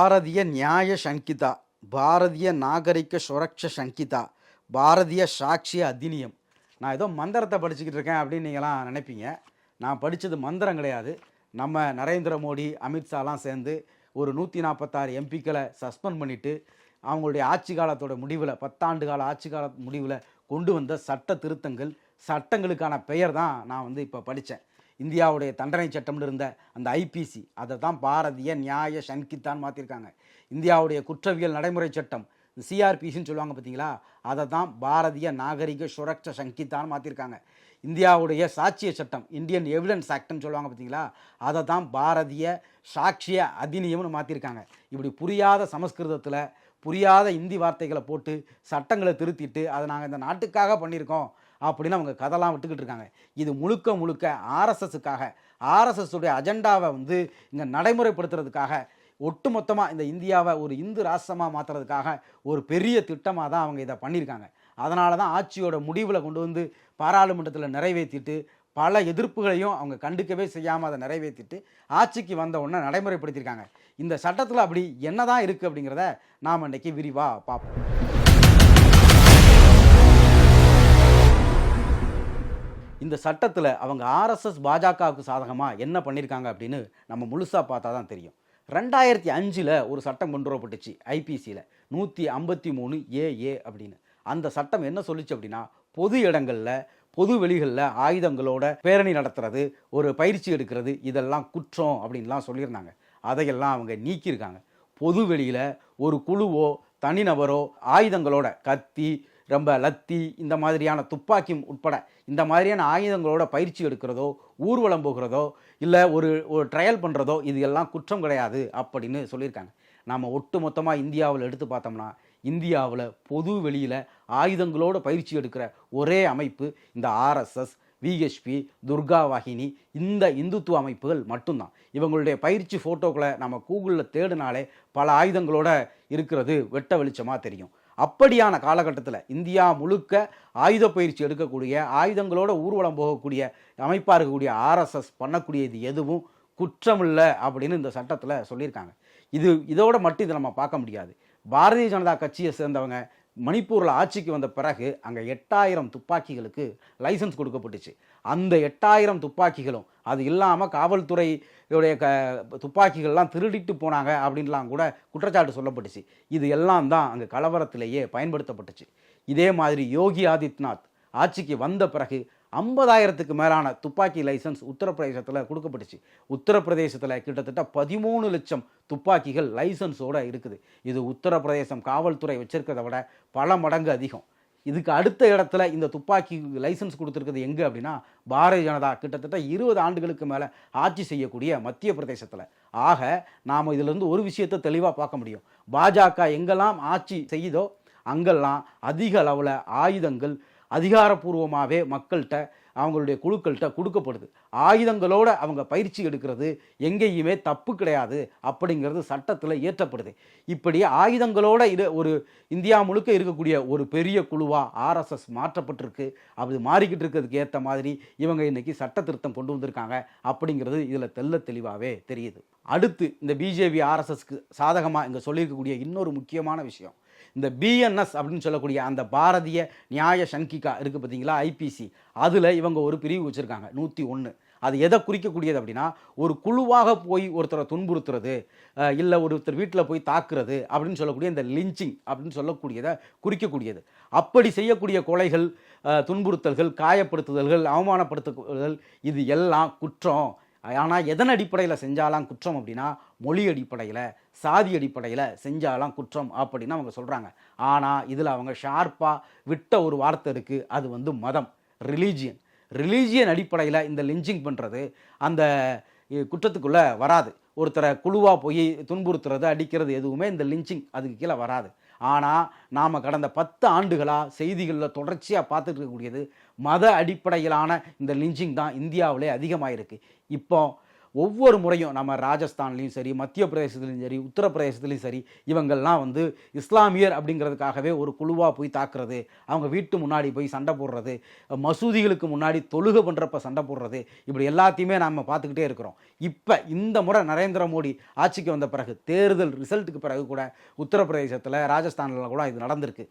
பாரதிய நியாய சங்கிதா பாரதிய நாகரிக சுரக்ஷ சங்கிதா பாரதிய சாட்சிய அதிநியம். நான் ஏதோ மந்திரத்தை படிச்சுக்கிட்டு இருக்கேன் அப்படின்னு நீங்களாம் நினைப்பீங்க. நான் படித்தது மந்திரம் கிடையாது. நம்ம நரேந்திர மோடி அமித்ஷாலாம் சேர்ந்து ஒரு நூற்றி நாற்பத்தாறு எம்பிக்களை சஸ்பெண்ட் பண்ணிவிட்டு அவங்களுடைய ஆட்சி காலத்தோட முடிவில் பத்தாண்டு கால ஆட்சி கால முடிவில் கொண்டு வந்த சட்ட திருத்தங்கள் சட்டங்களுக்கான பெயர் தான் நான் வந்து இப்போ படித்தேன் இந்தியாவுடைய தண்டனை சட்டம்னு இருந்த அந்த ஐபிசி அதை தான் பாரதிய நியாய சன்கித்தான் மாற்றிருக்காங்க இந்தியாவுடைய குற்றவியல் நடைமுறை சட்டம் சிஆர்பிசின்னு சொல்லுவாங்க பார்த்தீங்களா? அதை தான் பாரதிய நாகரிக சுரக்ஷ சங்கித்தான் மாற்றிருக்காங்க இந்தியாவுடைய சாட்சிய சட்டம் இந்தியன் எவிடன்ஸ் ஆக்ட்னு சொல்லுவாங்க பார்த்தீங்களா? அதை தான் பாரதிய சாட்சிய அதிநியம்னு மாற்றிருக்காங்க இப்படி புரியாத சமஸ்கிருதத்தில் புரியாத இந்தி வார்த்தைகளை போட்டு சட்டங்களை திருத்திட்டு அதை நாங்கள் இந்த நாட்டுக்காக பண்ணியிருக்கோம். அப்படின்னு அவங்க கதெல்லாம் விட்டுக்கிட்டு இருக்காங்க. இது முழுக்க முழுக்க ஆர்எஸ்எஸ்ஸுக்காக ஆர்எஸ்எஸுடைய அஜெண்டாவை வந்து இங்கே நடைமுறைப்படுத்துறதுக்காக ஒட்டுமொத்தமாக இந்த இந்தியாவை ஒரு இந்து ராஷ்டிரமாக மாற்றுறதுக்காக ஒரு பெரிய திட்டமாக தான் அவங்க இதை பண்ணியிருக்காங்க. அதனால தான் ஆட்சியோட முடிவில் கொண்டு வந்து பாராளுமன்றத்தில் நிறைவேற்றிட்டு பல எதிர்ப்புகளையும் அவங்க கண்டுக்கவே செய்யாமல் அதை நிறைவேற்றிட்டு ஆட்சிக்கு வந்த உடனே நடைமுறைப்படுத்தியிருக்காங்க. இந்த சட்டத்தில் அப்படி என்ன தான் இருக்குது அப்படிங்கிறத நாம் இன்றைக்கி விரிவாக பார்ப்போம். இந்த சட்டத்தில் அவங்க ஆர்எஸ்எஸ் பாஜகவுக்கு சாதகமாக என்ன பண்ணியிருக்காங்க அப்படின்னு நம்ம முழுசாக பார்த்தா தான் தெரியும். ரெண்டாயிரத்தி அஞ்சில் ஒரு சட்டம் கொண்டு வரப்பட்டுச்சு ஐபிசியில் நூற்றி ஐம்பத்தி மூணு ஏஏ அப்படின்னு. அந்த சட்டம் என்ன சொல்லிச்சு அப்படின்னா பொது இடங்களில் பொது வெளிகளில் ஆயுதங்களோட பேரணி நடத்துறது ஒரு பயிற்சி எடுக்கிறது இதெல்லாம் குற்றம் அப்படின்லாம் சொல்லியிருந்தாங்க. அதையெல்லாம் அவங்க நீக்கியிருக்காங்க. பொது வெளியில் ஒரு குழுவோ தனிநபரோ ஆயுதங்களோட கத்தி ரொம்ப லத்தி இந்த மாதிரியான துப்பாக்கி உட்பட இந்த மாதிரியான ஆயுதங்களோட பயிற்சி எடுக்கிறதோ ஊர்வலம் போகிறதோ இல்லை ஒரு ஒரு ட்ரையல் பண்ணுறதோ இது எல்லாம் குற்றம் கிடையாது அப்படின்னு சொல்லியிருக்காங்க. நாம் ஒட்டு மொத்தமாக இந்தியாவில் எடுத்து பார்த்தோம்னா இந்தியாவில் பொது வெளியில் ஆயுதங்களோட பயிற்சி எடுக்கிற ஒரே அமைப்பு இந்த ஆர்எஸ்எஸ் விஹெச்பி துர்கா வாகினி இந்த இந்துத்துவ அமைப்புகள் மட்டும்தான். இவங்களுடைய பயிற்சி ஃபோட்டோக்களை நம்ம கூகுளில் தேடினாலே பல ஆயுதங்களோட இருக்கிறது வெட்ட வெளிச்சமாக தெரியும். அப்படியான காலகட்டத்தில் இந்தியா முழுக்க ஆயுத பயிற்சி எடுக்கக்கூடிய ஆயுதங்களோட ஊர்வலம் போகக்கூடிய அமைப்பாக இருக்கக்கூடிய ஆர்எஸ்எஸ் பண்ணக்கூடியது எதுவும் குற்றமில்லை அப்படின்னு இந்த சட்டத்தில் சொல்லியிருக்காங்க. இது இதோட மட்டும் இதை நம்ம பார்க்க முடியாது. பாரதிய ஜனதா கட்சியை சேர்ந்தவங்க மணிப்பூரில் ஆட்சிக்கு வந்த பிறகு அங்கே எட்டாயிரம் துப்பாக்கிகளுக்கு லைசன்ஸ் கொடுக்கப்பட்டுச்சு. அந்த எட்டாயிரம் துப்பாக்கிகளும் அது இல்லாமல் காவல்துறையுடைய க துப்பாக்கிகள்லாம் திருடிட்டு போனாங்க அப்படின்லாம் கூட குற்றச்சாட்டு சொல்லப்பட்டுச்சு. இது எல்லாம் தான் அங்கே கலவரத்திலேயே பயன்படுத்தப்பட்டுச்சு. இதே மாதிரி யோகி ஆதித்யநாத் ஆட்சிக்கு வந்த பிறகு ஐம்பதாயிரத்துக்கு மேலான துப்பாக்கி லைசன்ஸ் உத்தரப்பிரதேசத்தில் கொடுக்கப்பட்டுச்சு. உத்தரப்பிரதேசத்தில் கிட்டத்தட்ட பதிமூணு லட்சம் துப்பாக்கிகள் லைசன்ஸோடு இருக்குது. இது உத்தரப்பிரதேசம் காவல்துறை வச்சிருக்கிறத விட பல மடங்கு அதிகம். இதுக்கு அடுத்த இடத்துல இந்த துப்பாக்கி லைசன்ஸ் கொடுத்துருக்குது எங்கே அப்படின்னா பாரதிய ஜனதா கிட்டத்தட்ட இருபது ஆண்டுகளுக்கு மேலே ஆட்சி செய்யக்கூடிய மத்திய பிரதேசத்தில். ஆக நாம் இதிலிருந்து ஒரு விஷயத்தை தெளிவாக பார்க்க முடியும். பாஜக எங்கெல்லாம் ஆட்சி செய்யுதோ அங்கெல்லாம் அதிக அளவில் ஆயுதங்கள் அதிகாரப்பூர்வமாகவே மக்கள்கிட்ட அவங்களுடைய குழுக்கள்கிட்ட கொடுக்கப்படுது. ஆயுதங்களோட அவங்க பயிற்சி எடுக்கிறது எங்கேயுமே தப்பு கிடையாது அப்படிங்கிறது சட்டத்தில் ஏற்றப்படுது இப்படி ஆயுதங்களோட இது ஒரு இந்தியா முழுக்க இருக்கக்கூடிய ஒரு பெரிய குழுவாக ஆர்எஸ்எஸ் மாற்றப்பட்டிருக்கு. அது மாறிக்கிட்டு இருக்கிறதுக்கு ஏற்ற மாதிரி இவங்க இன்னைக்கு சட்ட திருத்தம் கொண்டு வந்திருக்காங்க அப்படிங்கிறது இதில் தெல்ல தெளிவாகவே தெரியுது. அடுத்து இந்த பிஜேபி ஆர்எஸ்எஸ்க்கு சாதகமாக இங்கே சொல்லியிருக்கக்கூடிய இன்னொரு முக்கியமான விஷயம். இந்த பிஎன்எஸ் அப்படின்னு சொல்லக்கூடிய அந்த பாரதிய நியாய சங்கிகா இருக்குது பார்த்தீங்களா ஐபிசி அதில் இவங்க ஒரு பிரிவு வச்சுருக்காங்க நூற்றி ஒன்று அது எதை குறிக்கக்கூடியது அப்படின்னா ஒரு குழுவாக போய் ஒருத்தரை துன்புறுத்துறது இல்லை ஒருத்தர் வீட்டில் போய் தாக்குறது அப்படின்னு சொல்லக்கூடிய இந்த லிஞ்சிங் அப்படின்னு சொல்லக்கூடியதை குறிக்கக்கூடியது. அப்படி செய்யக்கூடிய கொலைகள் துன்புறுத்தல்கள் காயப்படுத்துதல்கள் அவமானப்படுத்துதல் இது எல்லாம் குற்றம். ஆனால் எதன் அடிப்படையில் செஞ்சாலாம் குற்றம் அப்படின்னா மொழி அடிப்படையில் சாதி அடிப்படையில் செஞ்சாலாம் குற்றம் அப்படின்னு அவங்க சொல்கிறாங்க ஆனால் இதில் அவங்க ஷார்ப்பாக விட்ட ஒரு வார்த்தை இருக்குது அது வந்து மதம் ரிலீஜியன் ரிலீஜியன் அடிப்படையில் இந்த லிஞ்சிங் பண்ணுறது அந்த குற்றத்துக்குள்ளே வராது. ஒருத்தரை குழுவாக போய் துன்புறுத்துறது அடிக்கிறது எதுவுமே இந்த லிஞ்சிங் அதுக்கு கீழே வராது. ஆனால் நாம் கடந்த பத்து ஆண்டுகளாக செய்திகளில் தொடர்ச்சியாக பார்த்துட்டு இருக்கக்கூடியது மத அடிப்படையிலான இந்த லிஞ்சிங் தான் இந்தியாவிலே அதிகமாக இருக்குது இப்போ ஒவ்வொரு முறையும் நம்ம ராஜஸ்தான்லேயும் சரி மத்திய பிரதேசத்துலேயும் சரி உத்தரப்பிரதேசத்துலையும் சரி இவங்கள்லாம் வந்து இஸ்லாமியர் அப்படிங்கிறதுக்காகவே ஒரு குழுவாக போய் தாக்குறது அவங்க வீட்டு முன்னாடி போய் சண்டை போடுறது மசூதிகளுக்கு முன்னாடி தொழுகை பண்ணுறப்ப சண்டை போடுறது இப்படி எல்லாத்தையுமே நாம் பார்த்துக்கிட்டே இருக்கிறோம். இப்போ இந்த முறை நரேந்திர மோடி ஆட்சிக்கு வந்த பிறகு தேர்தல் ரிசல்ட்டுக்கு பிறகு கூட உத்தரப்பிரதேசத்தில் ராஜஸ்தானில் கூட இது நடந்திருக்கு.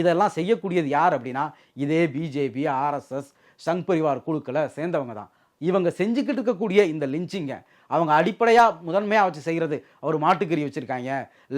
இதெல்லாம் செய்யக்கூடியது யார் அப்படின்னா இதே பிஜேபி ஆர்எஸ்எஸ் சங் பரிவார் குழுக்களை சேர்ந்தவங்க தான். இவங்க செஞ்சுக்கிட்டு இருக்கக்கூடிய இந்த லிஞ்சிங்க அவங்க அடிப்படையாக முதன்மையாக வச்சு செய்கிறது அவர் மாட்டுக்கறி வச்சுருக்காங்க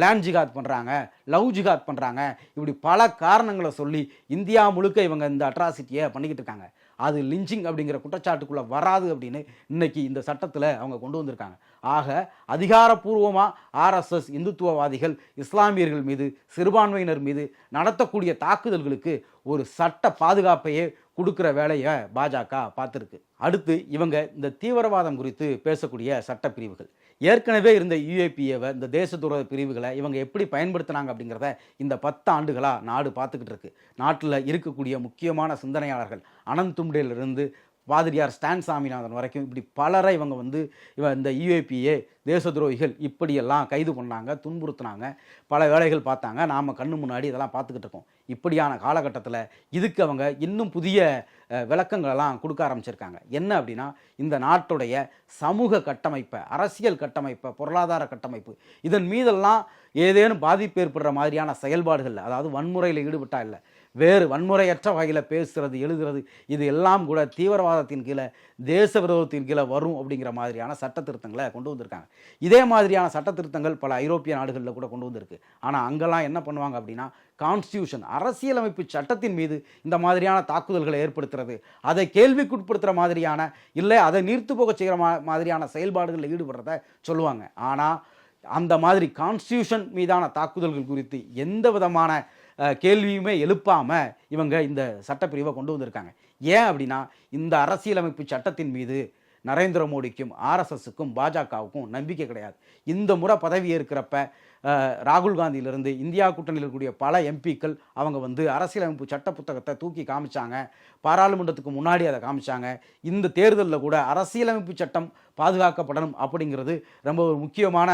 லேண்ட் ஜிகாத் பண்ணுறாங்க லவ் ஜிகாத் பண்ணுறாங்க இப்படி பல காரணங்களை சொல்லி இந்தியா முழுக்க இவங்க இந்த அட்ராசிட்டியை பண்ணிக்கிட்டு இருக்காங்க. அது லிஞ்சிங் அப்படிங்கிற குற்றச்சாட்டுக்குள்ளே வராது அப்படின்னு இன்னைக்கு இந்த சட்டத்தில் அவங்க கொண்டு வந்திருக்காங்க. ஆக அதிகாரப்பூர்வமாக ஆர்எஸ்எஸ் இந்துத்துவவாதிகள் இஸ்லாமியர்கள் மீது சிறுபான்மையினர் மீது நடத்தக்கூடிய தாக்குதல்களுக்கு ஒரு சட்ட பாதுகாப்பையே கொடுக்குற வேலையை பாஜக பார்த்துருக்கு. அடுத்து இவங்க இந்த தீவிரவாதம் குறித்து பேசக்கூடிய சட்டப்பிரிவுகள். ஏற்கனவே இருந்த யூஏபிஏவை இந்த தேச துரோக பிரிவுகளை இவங்க எப்படி பயன்படுத்தினாங்க அப்படிங்கிறத இந்த பத்து ஆண்டுகளாக நாடு பார்த்துக்கிட்டு இருக்கு. நாட்டில் இருக்கக்கூடிய முக்கியமான சிந்தனையாளர்கள் அனந்த் தும்டேலிருந்து பாதிரியார் ஸ்டான் சாமிநாதன் வரைக்கும் இப்படி பலரை இவங்க வந்து இவ இந்த யூஏபிஏ தேச துரோகிகள் இப்படியெல்லாம் கைது பண்ணாங்க துன்புறுத்தினாங்க பல வேலைகள் பார்த்தாங்க. நாம் கண்ணு முன்னாடி இதெல்லாம் பார்த்துக்கிட்டு இருக்கோம். இப்படியான காலகட்டத்தில் இதுக்கு அவங்க இன்னும் புதிய விளக்கங்களெல்லாம் கொடுக்க ஆரம்பிச்சிருக்காங்க. என்ன அப்படின்னா இந்த நாட்டுடைய சமூக கட்டமைப்பை அரசியல் கட்டமைப்பை பொருளாதார கட்டமைப்பு இதன் மீதெல்லாம் ஏதேனும் பாதிப்பு ஏற்படுற மாதிரியான செயல்பாடுகள் அதாவது வன்முறையில் ஈடுபட்டா இல்லை வேறு வன்முறையற்ற வகையில் பேசுகிறது எழுதுறது இது எல்லாம் கூட தீவிரவாதத்தின் கீழே தேச விரோதத்தின் கீழே வரும் அப்படிங்கிற மாதிரியான சட்ட திருத்தங்களை கொண்டு வந்திருக்காங்க. இதே மாதிரியான சட்ட திருத்தங்கள் பல ஐரோப்பிய நாடுகளில் கூட கொண்டு வந்திருக்கு. ஆனால் அங்கெல்லாம் என்ன பண்ணுவாங்க அப்படின்னா கான்ஸ்டியூஷன் அரசியலமைப்பு சட்டத்தின் மீது இந்த மாதிரியான தாக்குதல்களை ஏற்படுத்துறது. அதை கேள்விக்குட்படுத்துகிற மாதிரியான இல்லை அதை நீர்த்து போக செய்கிற மா மாதிரியான செயல்பாடுகளில் ஈடுபடுறத சொல்லுவாங்க. ஆனால் அந்த மாதிரி கான்ஸ்டியூஷன் மீதான தாக்குதல்கள் குறித்து எந்த விதமான கேள்வியுமே எழுப்பாமல் இவங்க இந்த சட்டப்பிரிவை கொண்டு வந்திருக்காங்க. ஏன் அப்படின்னா இந்த அரசியலமைப்பு சட்டத்தின் மீது நரேந்திர மோடிக்கும் ஆர்எஸ்எஸுக்கும் பாஜகவுக்கும் நம்பிக்கை கிடையாது. இந்த முறை பதவி ஏற்கிறப்ப ராகுல் காந்தியிலிருந்து இந்தியா கூட்டணியில் இருக்கக்கூடிய பல எம்பிக்கள் அவங்க வந்து அரசியலமைப்பு சட்ட புத்தகத்தை தூக்கி காமிச்சாங்க. பாராளுமன்றத்துக்கு முன்னாடி அதை காமிச்சாங்க. இந்த தேர்தலில் கூட அரசியலமைப்பு சட்டம் பாதுகாக்கப்படணும் அப்படிங்கிறது ரொம்ப ஒரு முக்கியமான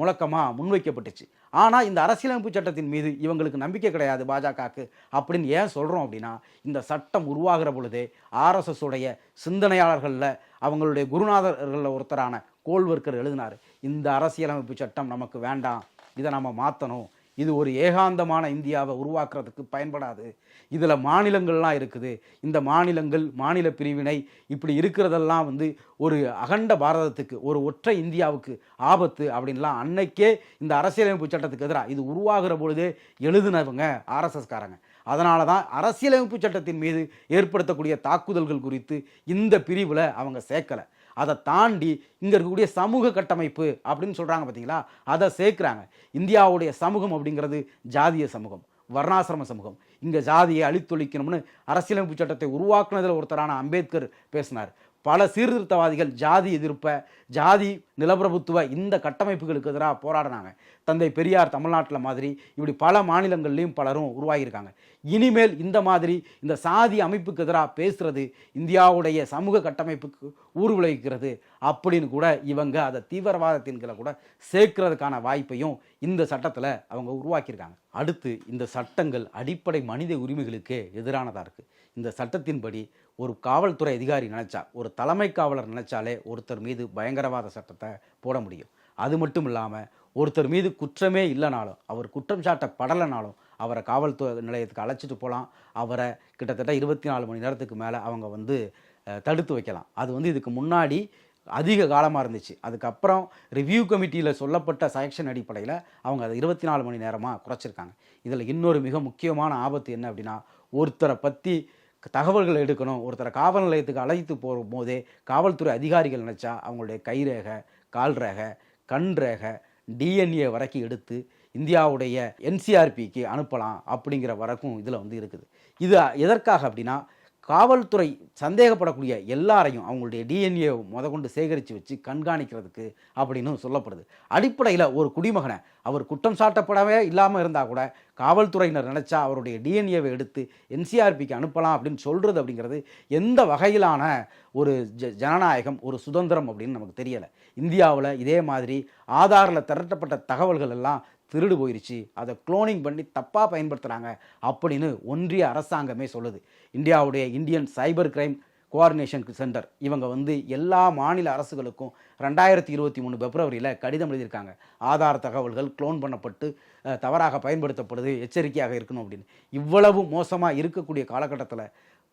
முழக்கமாக முன்வைக்கப்பட்டுச்சு. ஆனால் இந்த அரசியலமைப்பு சட்டத்தின் மீது இவங்களுக்கு நம்பிக்கை கிடையாது பாஜகவுக்கு அப்படின்னு ஏன் சொல்கிறோம் அப்படின்னா இந்த சட்டம் உருவாகிற பொழுதே ஆர்எஸ்எஸ் உடைய சிந்தனையாளர்களில் அவங்களுடைய குருநாதர்களில் ஒருத்தரான கோல்வர்க்கர் எழுதினார் இந்த அரசியலமைப்பு சட்டம் நமக்கு வேண்டாம். இதை நம்ம மாற்றணும் இது ஒரு ஏகாந்தமான இந்தியாவை உருவாக்குறதுக்கு பயன்படாது. இதில் மாநிலங்கள்லாம் இருக்குது. இந்த மாநிலங்கள் மாநில பிரிவினை இப்படி இருக்கிறதெல்லாம் வந்து ஒரு அகண்ட பாரதத்துக்கு ஒரு ஒற்றை இந்தியாவுக்கு ஆபத்து அப்படின்லாம் அன்னைக்கே இந்த அரசியலமைப்பு சட்டத்துக்கு எதிராக இது உருவாகிற பொழுதே எழுதினவங்க ஆர்எஸ்எஸ்காரங்க அதனால தான் அரசியலமைப்பு சட்டத்தின் மீது ஏற்படுத்தக்கூடிய தாக்குதல்கள் குறித்து இந்த பிரிவில் அவங்க சேர்க்கலை. அதை தாண்டி இங்கே இருக்கக்கூடிய சமூக கட்டமைப்பு அப்படின்னு சொல்கிறாங்க பார்த்தீங்களா அதை சேர்க்குறாங்க. இந்தியாவுடைய சமூகம் அப்படிங்கிறது ஜாதிய சமூகம் வர்ணாசிரம சமூகம். இங்கே ஜாதியை அழித்தொழிக்கணும்னு அரசியலமைப்பு சட்டத்தை உருவாக்குனதில் ஒருத்தரான அம்பேத்கர் பேசினார். பல சீர்திருத்தவாதிகள் ஜாதி எதிர்ப்பை ஜாதி நிலப்பிரபுத்துவ இந்த கட்டமைப்புகளுக்கு எதிராக போராடினாங்க. தந்தை பெரியார் தமிழ்நாட்டில் மாதிரி இப்படி பல மாநிலங்கள்லையும் பலரும் உருவாகியிருக்காங்க. இனிமேல் இந்த மாதிரி இந்த சாதி அமைப்புக்கு எதிராக பேசுறது இந்தியாவுடைய சமூக கட்டமைப்புக்கு ஊர் விளைவிக்கிறது அப்படின்னு கூட இவங்க அதை தீவிரவாதத்தின்களை கூட சேர்க்கறதுக்கான வாய்ப்பையும் இந்த சட்டத்தில் அவங்க உருவாக்கியிருக்காங்க. அடுத்து இந்த சட்டங்கள் அடிப்படை மனித உரிமைகளுக்கு எதிரானதாக இருக்குது இந்த சட்டத்தின்படி ஒரு காவல்துறை அதிகாரி நினச்சா ஒரு தலைமை காவலர் நினச்சாலே ஒருத்தர் மீது பயங்கரவாத சட்டத்தை போட முடியும். அது மட்டும் இல்லாமல் ஒருத்தர் மீது குற்றமே இல்லைனாலும் அவர் குற்றம் சாட்டப்படலைனாலும் அவரை காவல்துறை நிலையத்துக்கு அழைச்சிட்டு போகலாம் அவரை கிட்டத்தட்ட இருபத்தி நாலு மணி நேரத்துக்கு மேலே அவங்க வந்து தடுத்து வைக்கலாம். அது வந்து இதுக்கு முன்னாடி அதிக காலமாக இருந்துச்சு. அதுக்கப்புறம் ரிவ்யூ கமிட்டியில் சொல்லப்பட்ட செலெக்ஷன் அடிப்படையில் அவங்க அதை இருபத்தி நாலு மணி நேரமாக குறைச்சிருக்காங்க. இதில் இன்னொரு மிக முக்கியமான ஆபத்து என்ன அப்படின்னா ஒருத்தரை பற்றி தகவல்கள் எடுக்கணும். ஒருத்தரை காவல் நிலையத்துக்கு அழைத்து போகும்போதே காவல்துறை அதிகாரிகள் நினச்சா அவங்களுடைய கைரேகை கால் ரேகை கண் ரேகை டிஎன்ஏ வரைக்கும் எடுத்து இந்தியாவுடைய என்சிஆர்பிக்கு அனுப்பலாம் அப்படிங்கிற வரைக்கும் இதில் வந்து இருக்குது. இது எதற்காக அப்படின்னா காவல்துறை சந்தேகப்படக்கூடிய எல்லாரையும் அவங்களுடைய டிஎன்ஏ முத கொண்டு சேகரித்து வச்சு கண்காணிக்கிறதுக்கு அப்படின்னு சொல்லப்படுது. அடிப்படையில் ஒரு குடிமகனை அவர் குற்றம் சாட்டப்படவே இல்லாமல் இருந்தால் கூட காவல்துறையினர் நினச்சா அவருடைய டிஎன்ஏவை எடுத்து என்சிஆர்பிக்கு அனுப்பலாம் அப்படின்னு சொல்கிறது அப்படிங்கிறது எந்த வகையிலான ஒரு ஜ ஜனநாயகம் ஒரு சுதந்திரம் அப்படின்னு நமக்கு தெரியலை. இந்தியாவில் இதே மாதிரி ஆதாரில் திரட்டப்பட்ட தகவல்கள் எல்லாம் திருடு போயிருச்சு. அதை குளோனிங் பண்ணி தப்பாக பயன்படுத்துகிறாங்க அப்படின்னு ஒன்றிய அரசாங்கமே சொல்லுது. இந்தியாவுடைய Indian cyber crime coordination centre இவங்க வந்து எல்லா மாநில அரசுகளுக்கும் ரெண்டாயிரத்தி இருபத்தி மூணு பிப்ரவரியில் கடிதம் எழுதியிருக்காங்க. ஆதார் தகவல்கள் க்ளோன் பண்ணப்பட்டு தவறாக பயன்படுத்தப்படுது எச்சரிக்கையாக இருக்கணும் அப்படின்னு. இவ்வளவு மோசமாக இருக்கக்கூடிய காலகட்டத்தில்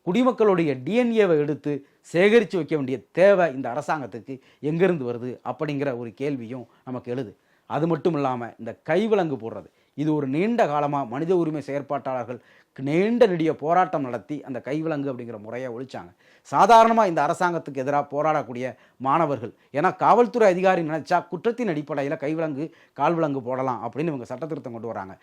குடிமக்களுடைய டிஎன்ஏவை எடுத்து சேகரித்து வைக்க வேண்டிய தேவை இந்த அரசாங்கத்துக்கு எங்கேருந்து வருது அப்படிங்கிற ஒரு கேள்வியும் நமக்கு எழுது. அது மட்டும் இல்லாமல் இந்த கைவிலங்கு போடுறது. இது ஒரு நீண்ட காலமாக மனித உரிமை செயற்பாட்டாளர்கள் நீண்ட நெடிய போராட்டம் நடத்தி அந்த கைவிலங்கு அப்படிங்கிற முறையை ஒழிச்சாங்க. சாதாரணமாக இந்த அரசாங்கத்துக்கு எதிராக போராடக்கூடிய மாணவர்கள். ஏன்னா காவல்துறை அதிகாரி நினைச்சா குற்றத்தின் அடிப்படையில் கைவிலங்கு கால்விலங்கு போடலாம் அப்படின்னு இவங்க சட்டத்திருத்தம் கொண்டு வராங்க.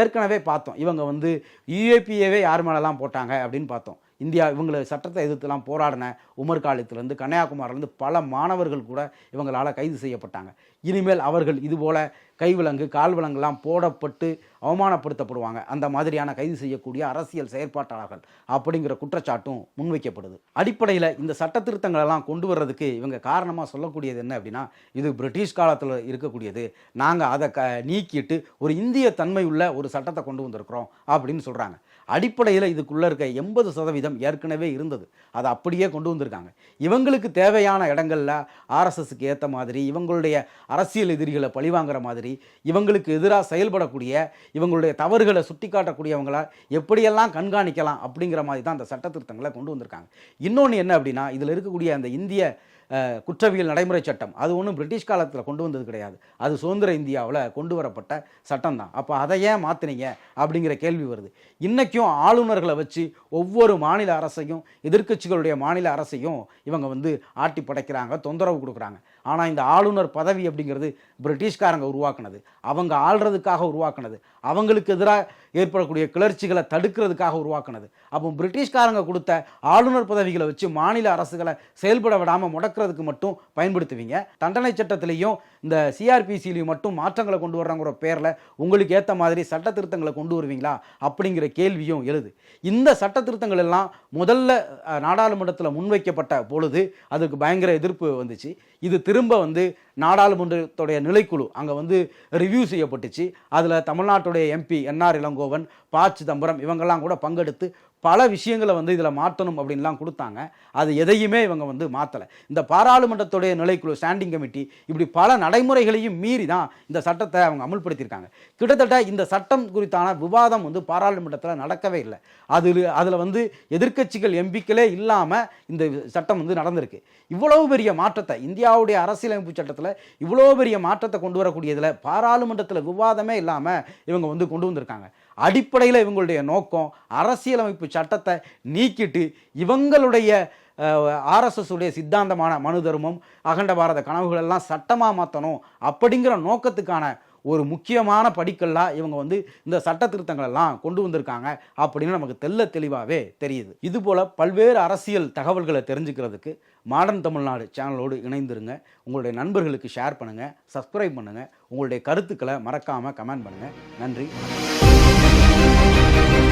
ஏற்கனவே பார்த்தோம். இவங்க வந்து யூஏபிஏவே யார் மேலெல்லாம் போட்டாங்க அப்படின்னு பார்த்தோம். இந்தியா இவங்களை சட்டத்தை எதிர்த்துலாம் போராடின உமர் காலத்திலேருந்து கன்னியாகுமரிலேருந்து பல மாணவர்கள் கூட இவங்களால் கைது செய்யப்பட்டாங்க. இனிமேல் அவர்கள் இதுபோல் கைவிலங்கு கால்விலங்குலாம் போடப்பட்டு அவமானப்படுத்தப்படுவாங்க. அந்த மாதிரியான கைது செய்யக்கூடிய அரசியல் செயற்பாட்டாளர்கள் அப்படிங்கிற குற்றச்சாட்டும் முன்வைக்கப்படுது. அடிப்படையில் இந்த சட்ட திருத்தங்களெல்லாம் கொண்டு வர்றதுக்கு இவங்க காரணமாக சொல்லக்கூடியது என்ன அப்படின்னா இது பிரிட்டிஷ் காலத்தில் இருக்கக்கூடியது. நாங்கள் அதை க நீக்கிட்டு ஒரு இந்திய தன்மை உள்ள ஒரு சட்டத்தை கொண்டு வந்திருக்கிறோம் அப்படின்னு சொல்கிறாங்க அடிப்படையில் இதுக்குள்ளே இருக்க எண்பது சதவீதம் ஏற்கனவே இருந்தது. அதை அப்படியே கொண்டு வந்திருக்காங்க. இவங்களுக்கு தேவையான இடங்களில் ஆர்எஸ்எஸ்க்கு ஏற்ற மாதிரி இவங்களுடைய அரசியல் எதிரிகளை பழிவாங்குற மாதிரி இவங்களுக்கு எதிராக செயல்படக்கூடிய இவங்களுடைய தவறுகளை சுட்டி காட்டக்கூடியவங்கள எப்படியெல்லாம் கண்காணிக்கலாம் அப்படிங்கிற மாதிரி தான் அந்த சட்ட திருத்தங்களை கொண்டு வந்திருக்காங்க. இன்னொன்று என்ன அப்படின்னா இதில் இருக்கக்கூடிய அந்த இந்திய குற்றவியல் நடைமுறை சட்டம். அது ஒன்றும் பிரிட்டிஷ் காலத்தில் கொண்டு வந்தது கிடையாது. அது சுதந்திர இந்தியாவில் கொண்டு வரப்பட்ட சட்டம் தான். அப்போ அதை ஏன் மாற்றினீங்க அப்படிங்கிற கேள்வி வருது. இன்றைக்கும் ஆளுநர்களை வச்சு ஒவ்வொரு மாநில அரசையும் எதிர்க்கட்சிகளுடைய மாநில அரசையும் இவங்க வந்து ஆட்டி படைக்கிறாங்க தொந்தரவு கொடுக்குறாங்க. ஆனால் இந்த ஆளுநர் பதவி அப்படிங்கிறது பிரிட்டிஷ்காரங்க உருவாக்குனது. அவங்க ஆள்றதுக்காக உருவாக்குனது. அவங்களுக்கு எதிராக ஏற்படக்கூடிய கிளர்ச்சிகளை தடுக்கிறதுக்காக உருவாக்குனது. அப்போ பிரிட்டிஷ்காரங்க கொடுத்த ஆளுநர் பதவிகளை வச்சு மாநில அரசுகளை செயல்பட விடாமல் முடக்கிறதுக்கு மட்டும் பயன்படுத்துவீங்க. தண்டனை சட்டத்திலையும் இந்த சிஆர்பிசிலையும் மட்டும் மாற்றங்களை கொண்டு வர்றாங்கிற பேரில் உங்களுக்கு ஏற்ற மாதிரி சட்ட திருத்தங்களை கொண்டு வருவீங்களா? அப்படிங்கிற கேள்வியும் எழுது. இந்த சட்ட திருத்தங்கள் எல்லாம் முதல்ல நாடாளுமன்றத்தில் முன்வைக்கப்பட்ட பொழுது அதுக்கு பயங்கர எதிர்ப்பு வந்துச்சு. இது திரு திரும்ப வந்து நாடாளுமன்றத்துடைய நிலைக்குழு அங்கே வந்து ரிவ்யூ செய்யப்பட்டுச்சு. அதில் தமிழ்நாட்டுடைய எம்பி என்ஆர் இளங்கோவன் ப சிதம்பரம் இவங்கெல்லாம் கூட பங்கெடுத்து பல விஷயங்களை வந்து இதில் மாற்றணும் அப்படின்லாம் கொடுத்தாங்க. அது எதையுமே இவங்க வந்து மாற்றலை இந்த பாராளுமன்றத்துடைய நிலைக்குழு ஸ்டாண்டிங் கமிட்டி இப்படி பல நடைமுறைகளையும் மீறி தான் இந்த சட்டத்தை அவங்க அமுல்படுத்தியிருக்காங்க. கிட்டத்தட்ட இந்த சட்டம் குறித்தான விவாதம் வந்து பாராளுமன்றத்தில் நடக்கவே இல்லை. அதில் அதில் வந்து எதிர்க்கட்சிகள் எம்பிக்களே இல்லாமல் இந்த சட்டம் வந்து நடந்திருக்கு. இவ்வளவு பெரிய மாற்றத்தை இந்தியாவுடைய அரசியலமைப்பு சட்டத்தில் இவ்வளோ பெரிய மாற்றத்தை கொண்டு வரக்கூடியதில் பாராளுமன்றத்தில் விவாதமே இல்லாமல் இவங்க வந்து கொண்டு வந்திருக்காங்க. அடிப்படையில் இவங்களுடைய நோக்கம் அரசியலமைப்பு சட்டத்தை நீக்கிட்டு இவங்களுடைய ஆர்எஸ்எஸ் உடைய சித்தாந்தமான மனு தர்மம் அகண்ட பாரத கனவுகள் எல்லாம் சட்டமாக மாற்றணும் அப்படிங்கிற நோக்கத்துக்கான ஒரு முக்கியமான படிக்கல்லாக இவங்க வந்து இந்த சட்ட திருத்தங்கள் எல்லாம் கொண்டு வந்திருக்காங்க அப்படின்னு நமக்கு தெள்ள தெளிவாகவே தெரியுது. இதுபோல் பல்வேறு அரசியல் தகவல்களை தெரிஞ்சுக்கிறதுக்கு மாடர்ன் தமிழ்நாடு சேனலோடு இணைந்துருங்க. உங்களுடைய நண்பர்களுக்கு ஷேர் பண்ணுங்கள் சப்ஸ்கிரைப் பண்ணுங்கள் உங்களுடைய கருத்துக்களை மறக்காமல் கமெண்ட் பண்ணுங்கள் நன்றி Thank you.